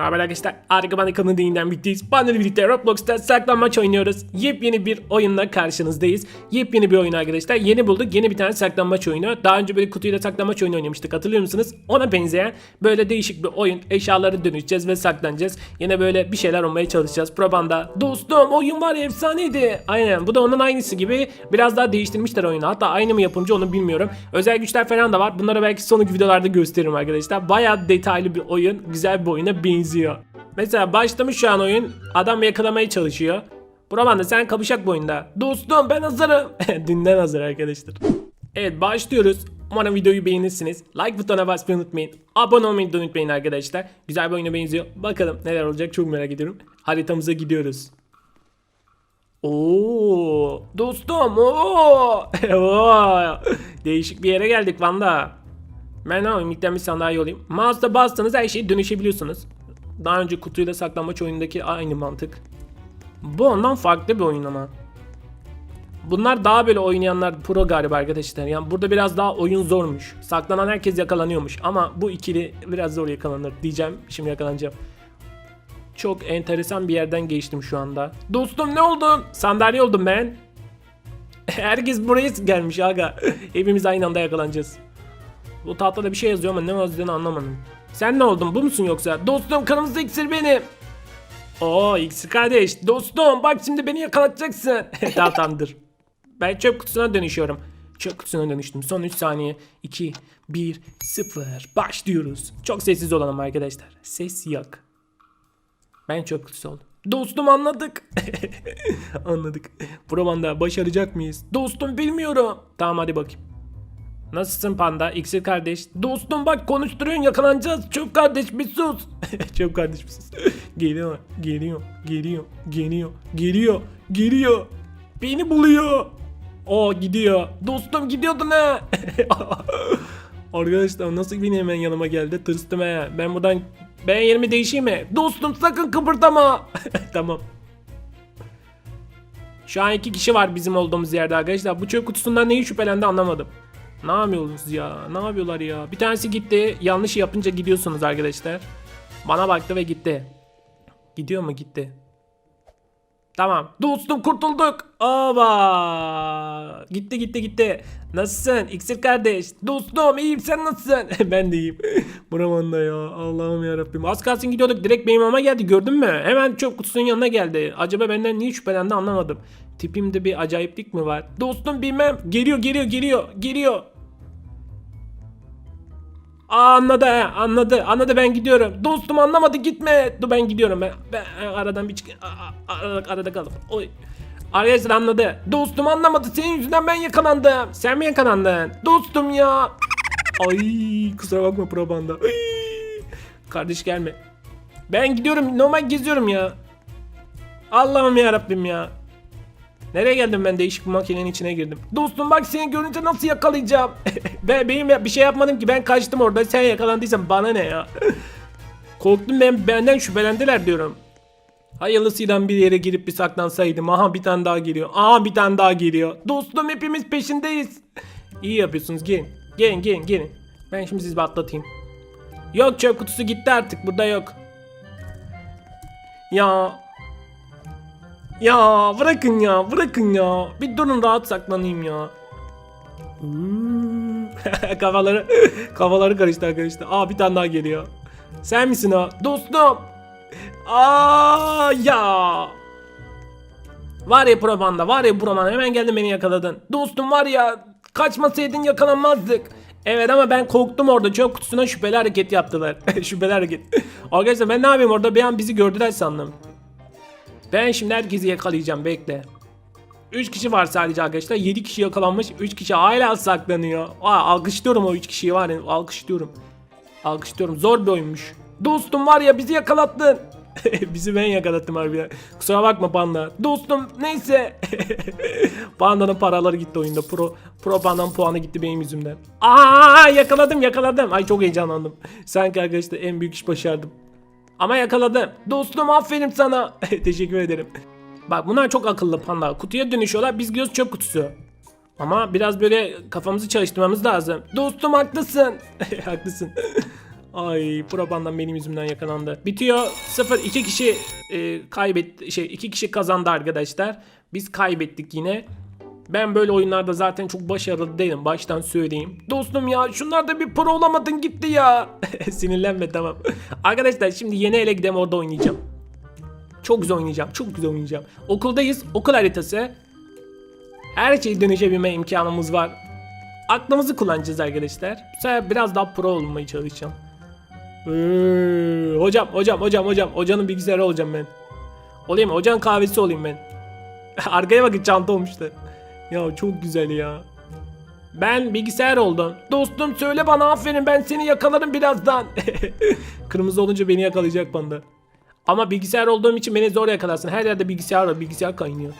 Ne haber arkadaşlar? Harika Bana kanalının yeniden birlikteyiz. Banner'la birlikte Roblox'ta saklanmaç oynuyoruz. Yepyeni bir oyunla karşınızdayız. Yepyeni bir oyun arkadaşlar. Yeni bulduk. Yeni bir tane saklanmaç oyunu. Daha önce böyle kutuyla saklanmaç oyunu oynamıştık. Hatırlıyor musunuz? Ona benzeyen böyle değişik bir oyun. Eşyaları dönüşeceğiz ve saklanacağız. Yine böyle bir şeyler olmaya çalışacağız. Probanda. Dostum oyun var ya efsaneydi. Aynen. Bu da onun aynısı gibi. Biraz daha değiştirmişler oyunu. Hatta aynı mı yapımcı onu bilmiyorum. Özel güçler falan da var. Bunları belki sonraki videolarda gösteririm arkadaşlar. Bayağı detaylı bir oyun. Güzel bir oyuna benziyor. Mesela başlamış şu an oyun. Adam yakalamaya çalışıyor. Buraman sen kapışak bu oyunda. Dostum ben hazırım. Dünden hazır arkadaşlar. Evet başlıyoruz. Umarım videoyu beğenirsiniz. Like butonuna basmayı unutmayın. Abone olmayı da unutmayın arkadaşlar. Güzel bir oyuna benziyor. Bakalım neler olacak çok merak ediyorum. Haritamıza gidiyoruz. Oo, dostum. Oo. Değişik bir yere geldik valla. Ben ne yapayım? İlkten bir sandalye olayım. Mouse'da bastığınız her şeyi dönüşebiliyorsunuz. Daha önce kutuyla saklanmaç oyundaki aynı mantık. Bu ondan farklı bir oyun ama. Bunlar daha böyle oynayanlar pro galiba arkadaşlar. Yani burada biraz daha oyun zormuş. Saklanan herkes yakalanıyormuş. Ama bu ikili biraz zor yakalanır diyeceğim. Şimdi yakalanacağım. Çok enteresan bir yerden geçtim şu anda. Dostum ne oldun? Sandalye oldum ben. Herkes buraya gelmiş aga. Hepimiz aynı anda yakalanacağız. Bu tahtada bir şey yazıyor ama ne yazdığını anlamadım. Sen ne oldun? Bu musun yoksa? Dostum kırmızı iksir benim. Oo iksir kardeş. Dostum bak şimdi beni yakalatacaksın. tamam tamamdır. Ben çöp kutusuna dönüşüyorum. Çöp kutusuna dönüştüm. Son 3 saniye. 2, 1, 0. Başlıyoruz. Çok sessiz olalım arkadaşlar. Ses yok. Ben çöp kutusu oldum. Dostum anladık. anladık. Promanda başaracak mıyız? Dostum bilmiyorum. Tamam hadi bakayım. Nasılsın panda? İksir kardeş. Dostum bak konuşturuyorsun yakalanacağız. Çöp kardeş bir sus. Çöp kardeş bir sus. geliyor, geliyor, geliyor, geliyor, geliyor, geliyor. Beni buluyor. O gidiyor. Dostum gidiyordu ne? Arkadaşlar nasıl beni hemen yanıma geldi? Tırstım he. Ben buradan ben yerimi değişeyim mi? Dostum sakın kıpırdama. tamam. Şu an iki kişi var bizim olduğumuz yerde arkadaşlar. Bu çöp kutusundan neyi şüphelendi anlamadım. Ne yapıyorsunuz ya? Ne yapıyorlar ya? Bir tanesi gitti. Yanlış yapınca gidiyorsunuz arkadaşlar. Bana baktı ve gitti. Gidiyor mu? Gitti. Tamam. Dostum kurtulduk. Aba. Gitti gitti gitti. Nasılsın? İksir kardeş. Dostum iyiyim sen nasılsın? ben de iyiyim. Buramanda ya. Allah'ım ya Rabbim. Az kalsın gidiyorduk. Direkt benim ama geldi gördün mü? Hemen çöp kutusunun yanına geldi. Acaba benden niye şüphelendi anlamadım. Tipimde bir acayiplik mi var? Dostum bilmem. Geliyor geliyor geliyor. Geliyor. Aa, anladı he, anladı anladı ben gidiyorum. Dostum anlamadı gitme. Dur ben gidiyorum ben, ben aradan bir çık arada, arada kaldım. Oy. Arkadaşlar anladı. Dostum anlamadı senin yüzünden ben yakalandım. Sen mi yakalandın? Dostum ya. Ay kusura bakma probanda. Ay. Kardeş gelme. Ben gidiyorum normal geziyorum ya. Allah'ım ya Rabbim ya. Nereye geldim ben değişik bir makinenin içine girdim. Dostum bak seni görünce nasıl yakalayacağım? ben benim bir şey yapmadım ki ben kaçtım orada sen yakalandıysan bana ne ya? Korktum ben benden şüphelendiler diyorum. Hayırlısıyla bir yere girip bir saklansaydım. Aha bir tane daha geliyor. Aha bir tane daha geliyor. Dostum hepimiz peşindeyiz. İyi yapıyorsunuz gelin. Gelin gelin gelin. Ben şimdi sizi atlatayım. Yok çöp kutusu gitti artık burada yok. Ya ya bırakın ya bırakın ya. Bir durun rahat saklanayım ya. Hmm. kafaları kafaları karıştı arkadaşlar. Aa bir tane daha geliyor. Sen misin o? Dostum. Aa ya. Var ya probanda var ya Broman hemen geldin beni yakaladın. Dostum var ya kaçmasaydın yakalanmazdık. Evet ama ben korktum orada çöp kutusuna şüpheli hareket yaptılar. şüpheli hareket. Arkadaşlar ben ne yapayım orada bir an bizi gördüler sandım. Ben şimdi herkesi yakalayacağım bekle. 3 kişi var sadece arkadaşlar. 7 kişi yakalanmış. 3 kişi hala saklanıyor. Aa, alkışlıyorum o 3 kişiyi var ya. Alkışlıyorum. Alkışlıyorum. Zor bir oyunmuş. Dostum var ya bizi yakalattın. bizi ben yakalattım harbiden. Kusura bakma panda. Dostum neyse. Panda'nın paraları gitti oyunda. Pro, pro pandanın puanı gitti benim yüzümden. Aa yakaladım yakaladım. Ay çok heyecanlandım. Sanki arkadaşlar en büyük iş başardım. Ama yakaladım. Dostum aferin sana. Teşekkür ederim. Bak bunlar çok akıllı panda. Kutuya dönüşüyorlar. Biz gidiyoruz çöp kutusu. Ama biraz böyle kafamızı çalıştırmamız lazım. Dostum haklısın. haklısın. Ay probandan benim yüzümden yakalandı. Bitiyor. 0 2 kişi e, kaybetti şey 2 kişi kazandı arkadaşlar. Biz kaybettik yine. Ben böyle oyunlarda zaten çok başarılı değilim. Baştan söyleyeyim. Dostum ya şunlarda bir pro olamadın gitti ya. Sinirlenme tamam. Arkadaşlar şimdi yeni ele gidelim orada oynayacağım. Çok güzel oynayacağım. Çok güzel oynayacağım. Okuldayız. Okul haritası. Her şeyi dönüşebilme imkanımız var. Aklımızı kullanacağız arkadaşlar. Bu biraz daha pro olmaya çalışacağım. Ee, hocam, hocam, hocam, hocam. Hocanın bilgisayarı olacağım ben. Olayım? Hocanın kahvesi olayım ben. Arkaya bakın çanta olmuştu. Ya çok güzel ya. Ben bilgisayar oldum. Dostum söyle bana aferin ben seni yakalarım birazdan. Kırmızı olunca beni yakalayacak panda. Ama bilgisayar olduğum için beni zor yakalarsın. Her yerde bilgisayar var. Bilgisayar kaynıyor.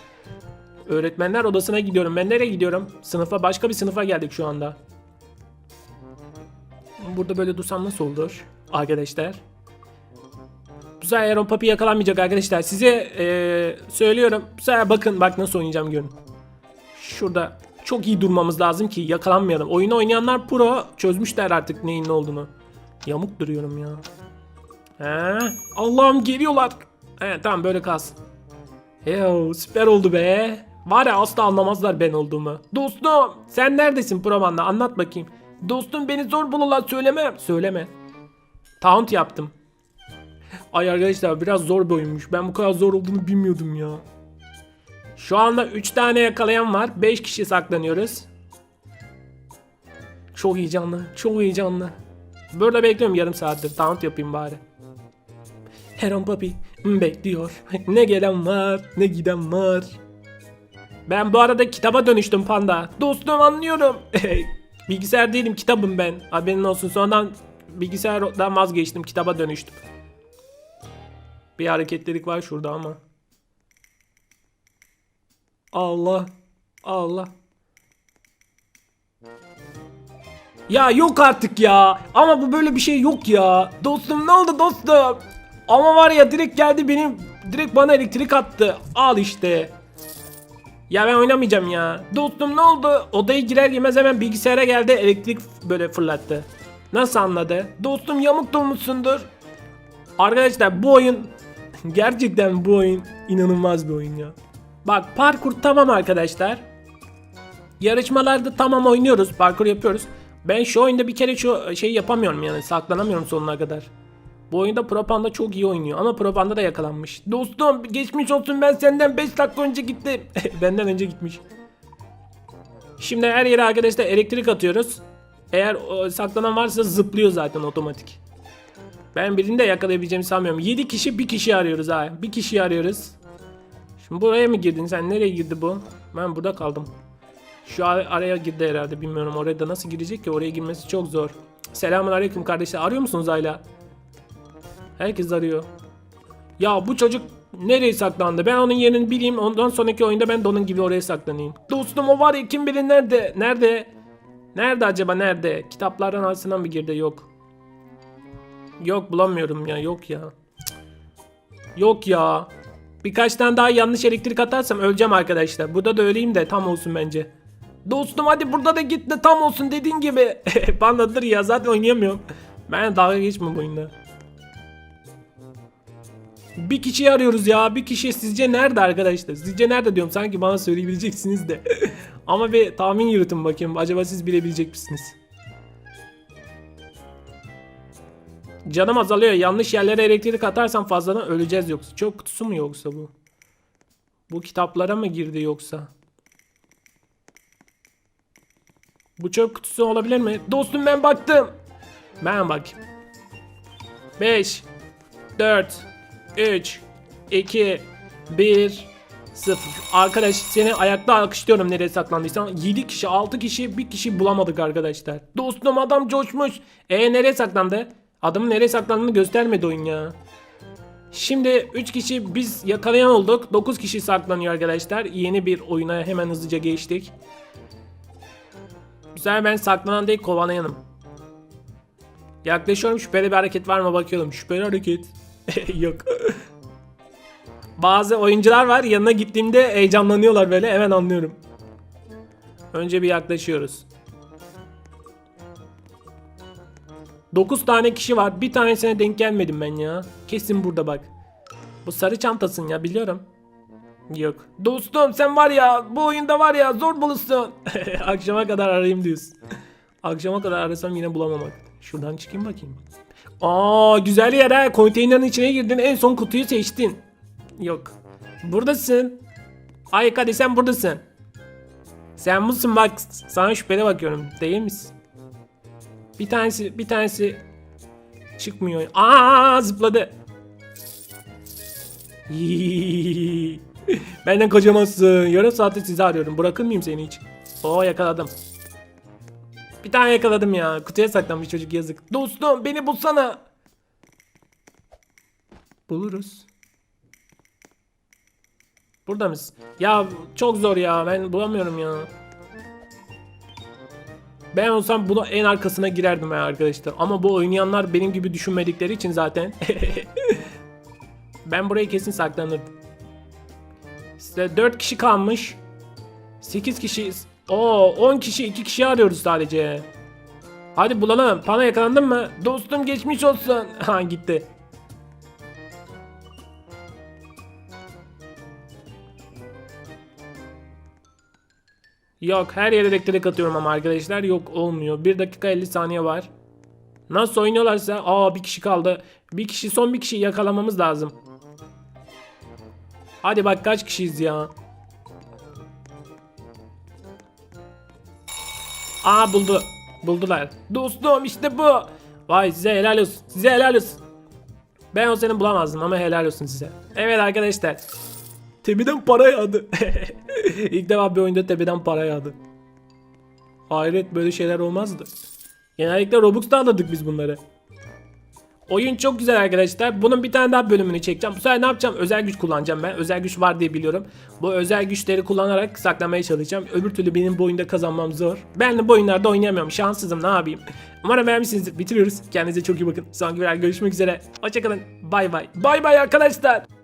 Öğretmenler odasına gidiyorum. Ben nereye gidiyorum? Sınıfa başka bir sınıfa geldik şu anda. Burada böyle dursam nasıl olur? Arkadaşlar. Bu sefer Aaron Papi yakalanmayacak arkadaşlar. Size eee, söylüyorum. Bu sefer bakın bak nasıl oynayacağım görün. Şurada çok iyi durmamız lazım ki yakalanmayalım. Oyunu oynayanlar pro çözmüşler artık neyin ne olduğunu. Yamuk duruyorum ya. He? Allah'ım geliyorlar. He, tamam böyle kalsın. Yo, süper oldu be. Var ya asla anlamazlar ben olduğumu. Dostum sen neredesin Proman'la anlat bakayım. Dostum beni zor bulurlar söyleme. Söyleme. Taunt yaptım. Ay arkadaşlar biraz zor bir oyunmuş. Ben bu kadar zor olduğunu bilmiyordum ya. Şu anda 3 tane yakalayan var. 5 kişi saklanıyoruz. Çok heyecanlı. Çok heyecanlı. Burada bekliyorum yarım saattir. Taunt yapayım bari. Heron Papi bekliyor. Ne gelen var ne giden var. Ben bu arada kitaba dönüştüm panda. Dostum anlıyorum. Bilgisayar değilim kitabım ben. Haberin olsun sonradan bilgisayardan vazgeçtim kitaba dönüştüm. Bir hareketlilik var şurada ama. Allah. Allah. Ya yok artık ya. Ama bu böyle bir şey yok ya. Dostum ne oldu dostum? Ama var ya direkt geldi benim direkt bana elektrik attı. Al işte. Ya ben oynamayacağım ya. Dostum ne oldu? Odaya girer girmez hemen bilgisayara geldi elektrik böyle fırlattı. Nasıl anladı? Dostum yamuk durmuşsundur. Arkadaşlar bu oyun gerçekten bu oyun inanılmaz bir oyun ya. Bak parkur tamam arkadaşlar. Yarışmalarda tamam oynuyoruz, parkur yapıyoruz. Ben şu oyunda bir kere şu şeyi yapamıyorum yani saklanamıyorum sonuna kadar. Bu oyunda Propanda çok iyi oynuyor ama Propanda da yakalanmış. Dostum geçmiş olsun ben senden 5 dakika önce gittim. Benden önce gitmiş. Şimdi her yere arkadaşlar elektrik atıyoruz. Eğer o, saklanan varsa zıplıyor zaten otomatik. Ben birini de yakalayabileceğimi sanmıyorum. 7 kişi bir kişi arıyoruz ha. Bir kişi arıyoruz. Şimdi buraya mı girdin sen? Nereye girdi bu? Ben burada kaldım. Şu ar- araya girdi herhalde bilmiyorum. Oraya da nasıl girecek ki? Oraya girmesi çok zor. Selamun aleyküm kardeşler. Arıyor musunuz hala? Herkes arıyor. Ya bu çocuk nereye saklandı? Ben onun yerini bileyim. Ondan sonraki oyunda ben de onun gibi oraya saklanayım. Dostum o var ya kim bilir nerede? Nerede? Nerede acaba nerede? Kitaplardan arasına mı girdi? Yok. Yok bulamıyorum ya. Yok ya. Yok ya. Birkaç tane daha yanlış elektrik atarsam öleceğim arkadaşlar. Burada da öleyim de tam olsun bence. Dostum hadi burada da git de tam olsun dediğin gibi. Bandadır ya zaten oynayamıyorum. Ben dalga geçme bu oyunda. Bir kişiyi arıyoruz ya. Bir kişi sizce nerede arkadaşlar? Sizce nerede diyorum. Sanki bana söyleyebileceksiniz de. Ama bir tahmin yürütün bakayım. Acaba siz bilebilecek misiniz? Canım azalıyor. Yanlış yerlere elektrik atarsam fazladan öleceğiz yoksa. Çok kutusu mu yoksa bu? Bu kitaplara mı girdi yoksa? Bu çöp kutusu olabilir mi? Dostum ben baktım. Ben bak. 5 4 3 2 1 0 Arkadaş seni ayakta alkışlıyorum nereye saklandıysan 7 kişi 6 kişi bir kişi bulamadık arkadaşlar Dostum adam coşmuş E nereye saklandı Adamın nereye saklandığını göstermedi oyun ya. Şimdi 3 kişi biz yakalayan olduk. 9 kişi saklanıyor arkadaşlar. Yeni bir oyuna hemen hızlıca geçtik. Güzel ben saklanan değil kovalayanım. Yaklaşıyorum şüpheli bir hareket var mı bakıyorum. Şüpheli hareket. Yok. Bazı oyuncular var yanına gittiğimde heyecanlanıyorlar böyle. Hemen anlıyorum. Önce bir yaklaşıyoruz. 9 tane kişi var. Bir tanesine denk gelmedim ben ya. Kesin burada bak. Bu sarı çantasın ya biliyorum. Yok. Dostum sen var ya bu oyunda var ya zor bulursun. Akşama kadar arayayım diyorsun. Akşama kadar arasam yine bulamamak. Şuradan çıkayım bakayım. Aa güzel yer ha. Konteynerin içine girdin en son kutuyu seçtin. Yok. Buradasın. Ay hadi sen buradasın. Sen mısın bak sana şüpheli bakıyorum değil misin? Bir tanesi bir tanesi çıkmıyor. Aa zıpladı. Benden kaçamazsın. Yarım saattir sizi arıyorum. Bırakır mıyım seni hiç? Oo yakaladım. Bir tane yakaladım ya. Kutuya saklanmış çocuk yazık. Dostum beni bulsana. Buluruz. Burada mısın? Ya çok zor ya. Ben bulamıyorum ya. Ben olsam buna en arkasına girerdim ya arkadaşlar. Ama bu oynayanlar benim gibi düşünmedikleri için zaten. ben buraya kesin saklanırdım. İşte 4 kişi kalmış. 8 kişi. Oo 10 kişi 2 kişi arıyoruz sadece. Hadi bulalım. Pana yakalandın mı? Dostum geçmiş olsun. Ha gitti. Yok her yere elektrik atıyorum ama arkadaşlar yok olmuyor. 1 dakika 50 saniye var. Nasıl oynuyorlarsa aa bir kişi kaldı. Bir kişi son bir kişi yakalamamız lazım. Hadi bak kaç kişiyiz ya. Aa buldu. Buldular. Dostum işte bu. Vay size helal olsun. Size helal olsun. Ben o seni bulamazdım ama helal olsun size. Evet arkadaşlar. Tepeden para yağdı. İlk defa bir oyunda tepeden para yağdı. Hayret böyle şeyler olmazdı. Genellikle Robux'ta alırdık biz bunları. Oyun çok güzel arkadaşlar. Bunun bir tane daha bölümünü çekeceğim. Bu sefer ne yapacağım? Özel güç kullanacağım ben. Özel güç var diye biliyorum. Bu özel güçleri kullanarak saklamaya çalışacağım. Öbür türlü benim bu oyunda kazanmam zor. Ben de bu oyunlarda oynayamıyorum. Şanssızım ne yapayım. Umarım beğenmişsinizdir. Bitiriyoruz. Kendinize çok iyi bakın. Sonraki videoda görüşmek üzere. Hoşçakalın. Bay bay. Bay bay arkadaşlar.